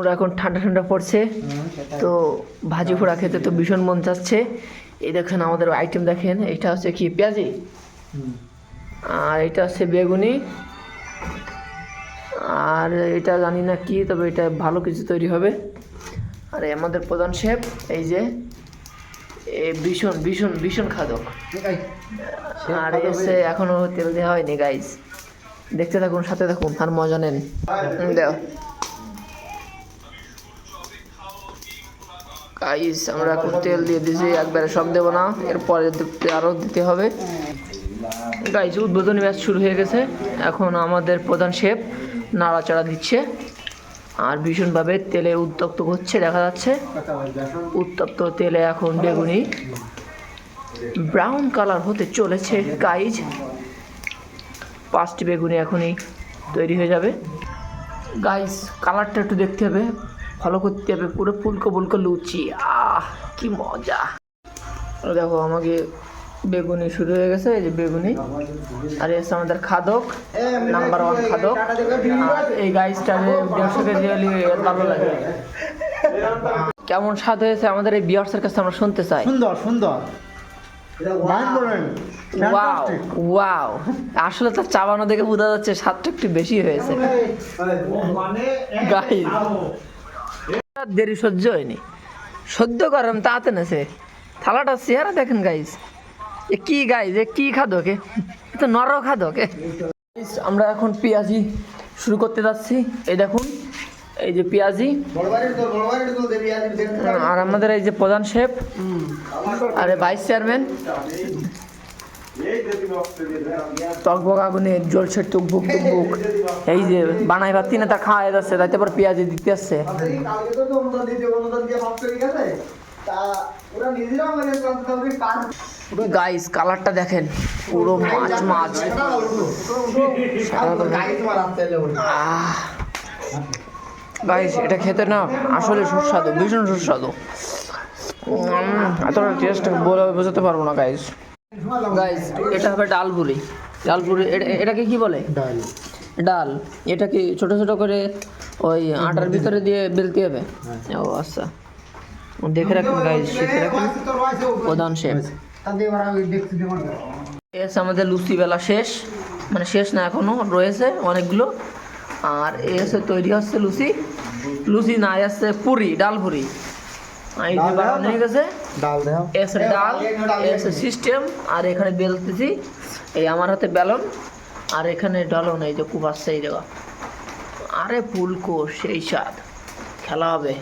আমরা এখন ঠান্ডা ঠান্ডা পড়ছে। তো ভাজি পোড়া খেতে তো ভীষণ মন চাচ্ছে। এই দেখেন আমাদের আইটেম দেখেন এটা হচ্ছে কি পেঁয়াজি? আর এটা হচ্ছে বেগুনি। আর এটা জানি না কি তবে এটা ভালো কিছু তৈরি হবে। আর আমাদের প্রধান শেফ এই যে ভীষণ ভীষণ ভীষণ খাদক। আর এসে এখনও তেল দেওয়া হয়নি গাইজ দেখতে থাকুন সাথে থাকুন আর মজা নেন। হুম, দেও। গাইজ আমরা এখন তেল দিয়ে দিয়েছি, একবারে সব দেবো না, এরপরে আরও দিতে হবে। গাইজ উদ্বোধনী ম্যাচ শুরু হয়ে গেছে, এখন আমাদের প্রধান শেফ নাড়াচাড়া দিচ্ছে, আর ভীষণভাবে তেলে উত্তপ্ত হচ্ছে, দেখা যাচ্ছে। উত্তপ্ত তেলে এখন বেগুনি ব্রাউন কালার হতে চলেছে গাইজ পাঁচটি বেগুনি এখনই তৈরি হয়ে যাবে। গাইজ কালারটা একটু দেখতে হবে। ফলো করতে হবে পুরো ফুলকো ফুলকো লুচি। আহ কি মজা। দেখো আমাকে বেগুনি শুরু হয়ে গেছে এই যে বেগুনি। আর এসে আমাদের খাদক নাম্বার ওয়ান খাদক। এই গাইজটা দেড়শো কেজি হলে ভালো লাগে। কেমন স্বাদ হয়েছে আমাদের এই বিয়ার্সের কাছে আমরা শুনতে চাই। সুন্দর সুন্দর। ওয়াও ওয়াও আসলে তো চাবানো দেখে বোঝা যাচ্ছে স্বাদটা একটু বেশি হয়েছে। গাইজ দেরি সহ্য হয়নি। সহ্য করেন তাতে না সে থালাটা চেহারা দেখেন গাইজ এ কি গাইজ এ কি খাদকে এ তো নর খাদকে আমরা এখন পেঁয়াজি শুরু করতে যাচ্ছি। এই দেখুন, এই যে পেঁয়াজি। আর আমাদের এই যে প্রধান শেফ। আরে ভাইস চেয়ারম্যান। টকবক আগুনে জ্বলছে টুকবুক টুকবুক এই যে বানাই ভাত তিনে তা খাওয়া যাচ্ছে তাইতে পর পেঁয়াজি দিতে আসছে। গাইস কালারটা দেখেন পুরো মাছ মাছ। গাইস এটা খেতে না আসলে সুস্বাদু ভীষণ সুস্বাদু। এতটা টেস্ট বলে বোঝাতে পারব না গাইস গাইস এটা হবে ডালপুরি। ডালপুরি এটা এটাকে কি বলে? ডাল। ডাল। এটা কি ছোট ছোট করে ওই আটার ভিতরে দিয়ে বেলতে হবে। ও আচ্ছা। দেখে রাখুন গাইস শিখে রাখুন। প্রধান শেফ এস আমাদের লুচি বেলা শেষ। মানে শেষ না এখনও রয়েছে অনেকগুলো। আর এসে তৈরি হচ্ছে লুচি। লুচি না আসছে পুরি ডাল পুরি হয়ে গেছে। ডাল দাও। এসে ডাল এসে সিস্টেম আর এখানে বেলতেছি এই আমার হাতে বেলন আর এখানে ডালন এই যে কুপ আসছে এই জায়গা। আরে ফুলকো সেই স্বাদ। খেলা হবে।